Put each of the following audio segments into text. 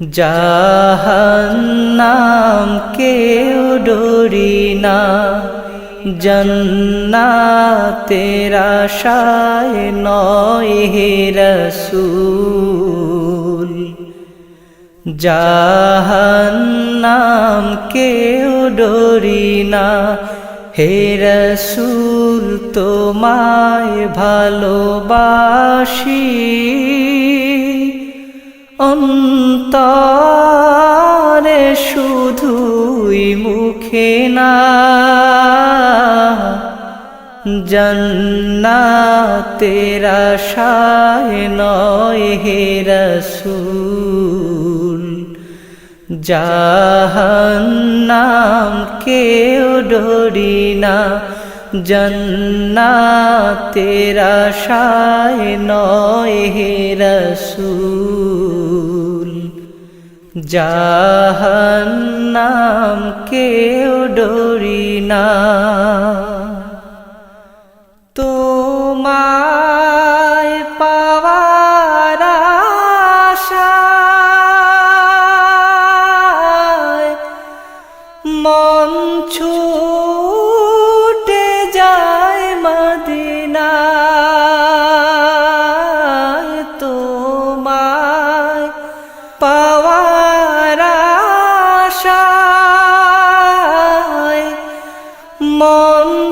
জাহান্নাম কেউ ডরি না। জন্নাতের আশায় নয় হে রসুল। জাহান্নাম কেউ ডরি না। হে রসুল, তোমায় ভালোবাসি। অন্তরে শুধুই মুখে না। জন্নাতের আশায় নয় হে রসুল জাহান্নাম কেউ ডরি না। জন্নাতের শায় নয় হে রসুল। জাহান্নাম কেউ ডরি না। তোমায়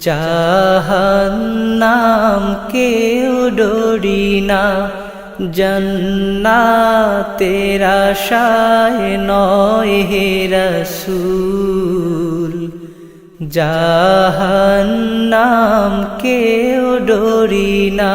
জাহান্নাম কেউ ডরি না জন্নাতের আশায় নয় হে রসুল। জাহান্নাম কেউ ডরি না।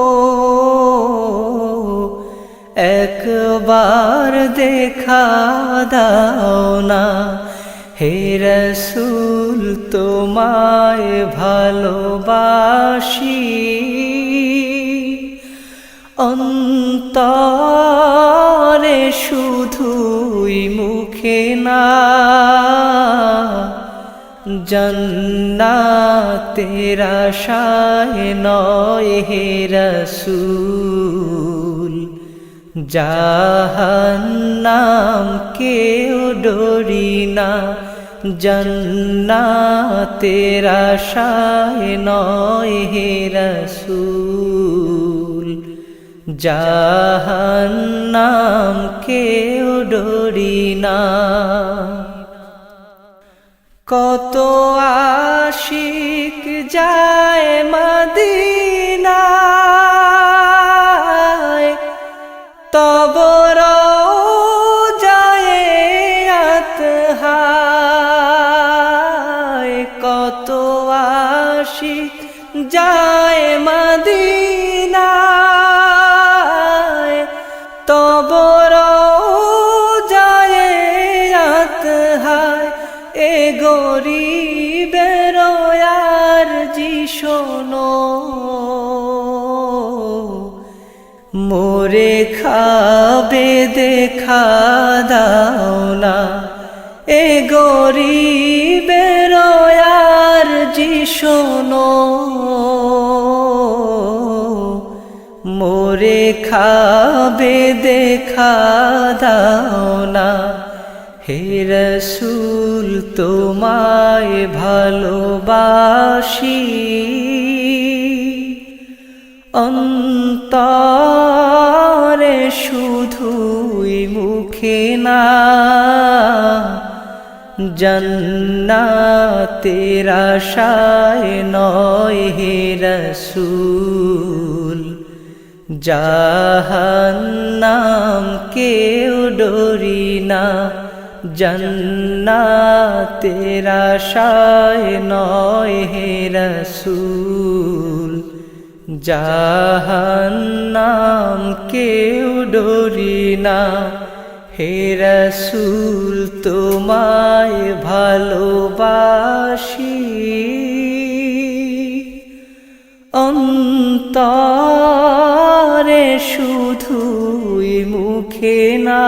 একবার দেখা দাও না। হে রসুল, তোমায় ভালোবাসি। অন্তরে শুধুই মুখে না। জন্নাতের আশায় নয় হে রসুল। জাহান্নাম কেউ ডরি না, জন্নাতের আশায় নয় হে রসুল। জাহান্নাম কেউ ডরি না। কত আশিক যায় মদিনায় তবর যায় কত আশিক যায় মদিনায়। তবর যায় এ গরিবের আর জি শোনো। মোরে খাবে দেখা দাও না। এ গরিবের আর জি শোনো। মোরে খাবে দেখা দাও না। হে রসুল, তোমায় ভালোবাসি। অন্তরে শুধুই মুখে না, জন্নাতের আশায় নয় হে রসুল। জাহান্নাম কেউ ডরি না, জন্নাতের আশায় নয় হে রসুল। জাহান্নাম কেউ ডরি না। হে রসুল তোমায় ভালোবাসি। অন্তরে শুধুই মুখে না।